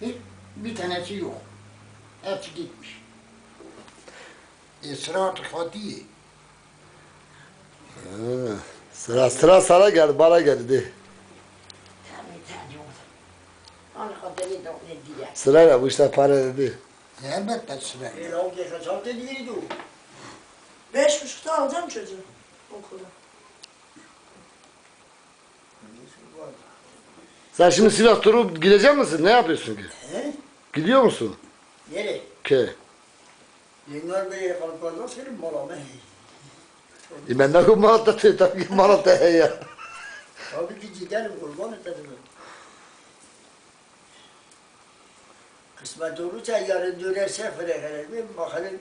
Hiç bir tanesi yok. Hepsi gitmiş. E sıra artık Fatih'e. Ha, Sıra sıra sana geldi, bana geldi. Oldu. Sırayla bu işler para dedi. Elbette sıra. Bir altı yaşa çarptı değildi o. Beş buçukta alacağım çocuğu okula. Sen şimdi Sivas turu gidecek misin? Ne yapıyorsun ki? He? Gidiyor musun? Nereye? Ke. Yengar Bey'e kalıp kalmaz senin malama. E ben de Malatya te tabii ki Malatya ya. Tabii ki giderim kurban ederim. Kısmet olursa yarın dönerse fırakalarım bakalım.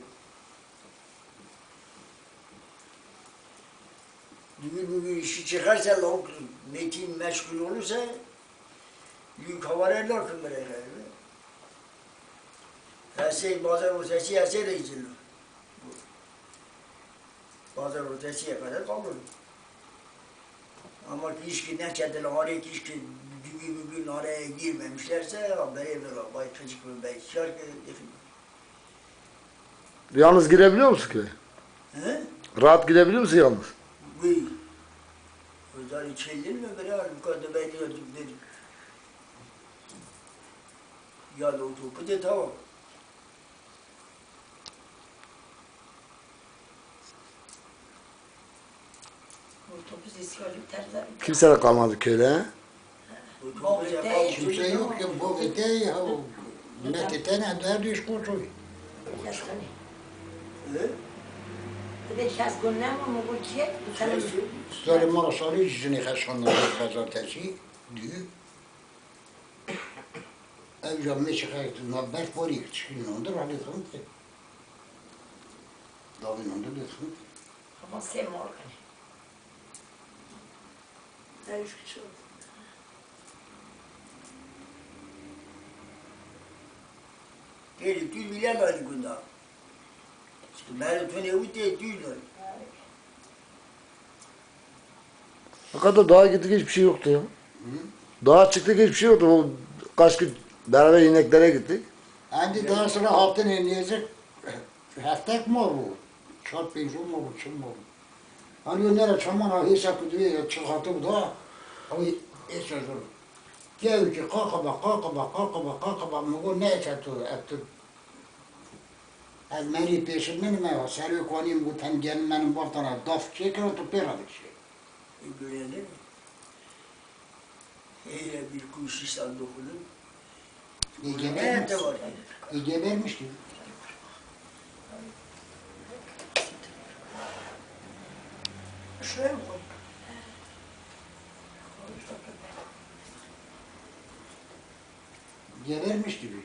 Bugün bugün işi çıkarsa metin meşgul olursa büyük havarerler kımırakalarım. Her şey bazen ortası her şey de içilir. Bazen ortasıya kadar kalır. Ama kişki ne kendileri araya kişki bugün bugün araya girmemişlerse haberi ver bay çocuk ve bay şarkı Yalnız gidebiliyor musun ki? He? Rahat gidebiliyor musun yalnız? Bu özel içelir mi böyle bu kadar ben dedim. Ya topu de tamam. Otobüs terzi. Kimse de kalmadı köyde. Kimse yok ki bu gide ya. Ne iş kurtuyor. He? Bir de şahs günler mi bu Evca meşi xeyt nabert var ilk çıkın ondur hali xınt. Davin ondur lütfen. ama sen morgan. Ne üç kişi oldu. Geri tül bilemedi günah. İşte beni tüne uti tüylür. O kadar dağa gittik hiçbir şey yoktu ya. Dağa çıktık hiçbir şey yoktu. O kaç gün beraber ineklere gittik. Hadi daha sonra altın eleyecek heftek mi bu? Çat benziyor mu bu çım mı bu? Hani nere çaman ha hesap ediyor ya çıkartıp da ama hiç özür. Gel ki kakaba kakaba kakaba kakaba mı bu ne çatı etti. Az meni peşinden mi var? Seri konuyum bu tengenin benim bartana daf çekiyor tu peradık şey. Görelim. Eyle bir kuş işten dokunun. E Nerede gebermiş. var? E ki. Şuraya mı koy? Gebermiş gibi.